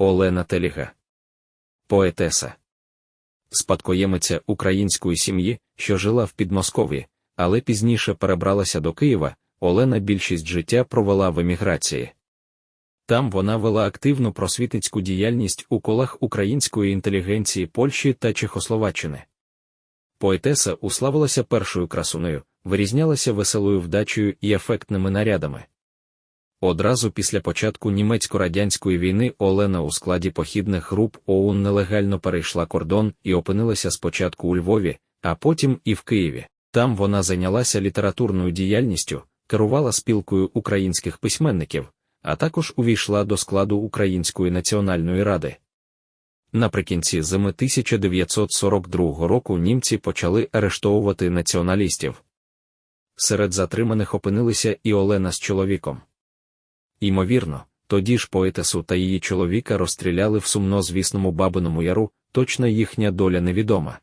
Олена Теліга. Поетеса. Спадкоємиця української сім'ї, що жила в Підмосков'ї, але пізніше перебралася до Києва, Олена більшість життя провела в еміграції. Там вона вела активну просвітницьку діяльність у колах української інтелігенції Польщі та Чехословаччини. Поетеса уславилася першою красунею, вирізнялася веселою вдачею і ефектними нарядами. Одразу після початку німецько-радянської війни Олена у складі похідних груп ОУН нелегально перейшла кордон і опинилася спочатку у Львові, а потім і в Києві. Там вона зайнялася літературною діяльністю, керувала спілкою українських письменників, а також увійшла до складу Української національної ради. Наприкінці зими 1942 року німці почали арештовувати націоналістів. Серед затриманих опинилися і Олена з чоловіком. Ймовірно, тоді ж поетесу та її чоловіка розстріляли в сумнозвісному Бабиному яру, точна їхня доля невідома.